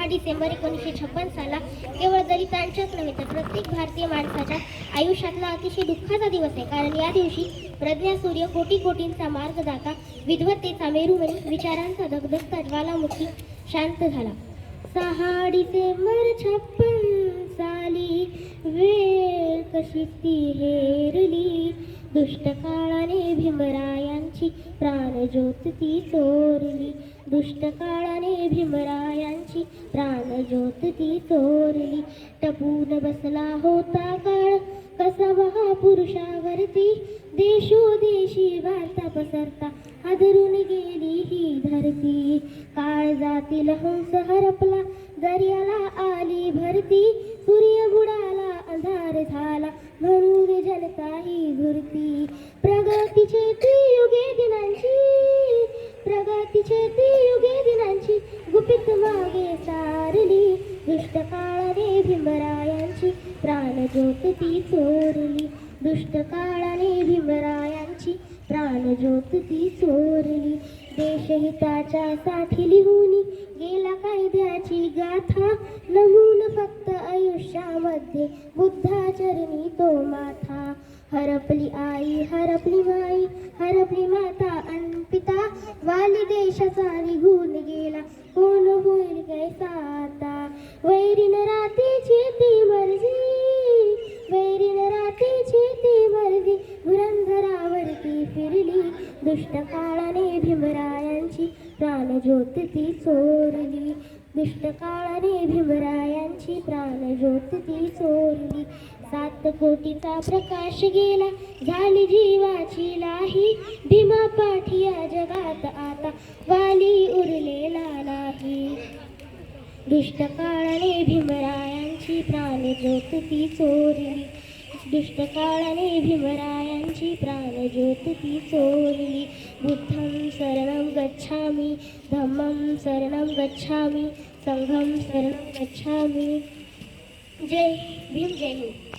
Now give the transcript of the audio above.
सहा डिसेंबर एकोणीसशे छप्पन साला केवळ दलितांच्याच नव्हे तर प्रत्येक भारतीय माणसाच्या आयुष्यातला अतिशय दुःखाचा दिवस आहे. कारण या दिवशी प्रज्ञा सूर्य कोटी कोटींचा मार्गदाता विद्वत्तेचा मेरुमणी विचारांचा धगधगता ज्वालामुखी शांत झाला. सहा डिसेंबर छप्पन साली वेळ कशी ती हेरली? दुष्ट काळाने भीमरायांची प्राणज्योत ती चोरली. दुष्ट काळाने भीमरायांची प्राणज्योत ती चोरली. टपून बसला होता काळ कसा महापुरुषावरती देशोदेशी भारता पसरता हादरून गेली ही धरती. काळ जातील हंस हरपला दर्याला आली भरती. सूर्य बुडाला अंधार झाला म्हणून ताई घुरती. प्रगतीचे ती युगे दिनांची. प्रगतीचे ती युगे दिनांची. गुपित मागे सारली दुष्ट काळाने भीमरायांची. प्राणज्योत ती चोरली. दुष्ट काळाने भीमरायांची. प्राणज्योत ती चोरली. देशहिताच्या साठी लिहून गेला कायद्याची गाथा. नमून फक्त आयुष्यामध्ये बुद्धाचरणी तो माथा. हरपली आई हरपली माई हरपली माता अन पिता वाली देशाचा निघून गेला कोण होईल कैसा आता वैरीन रातीची ती मर्जी वैरीन रातीची ती मर्जी. धुरंधरावरती फिरली दुष्ट काळाने भीमरायांची प्राणज्योत ती चोरली. दुष्ट भीमरायांची प्राणज्योत ती चोरली सात कोटीचा प्रकाश गेला झाली जीवाची लाही. भीमा पाठिया जगात आता वाली उरलेला नाही. दुष्टकाळाने भीमरायांची प्राणज्योत ती चोरली दुष्टकाळाने भीमरायांची प्राणज्योत ती चोरली बुद्धं शरणं गच्छामि धम्मं शरणं गच्छामि संघम शरणं गच्छामि जय भीम जय हिंद।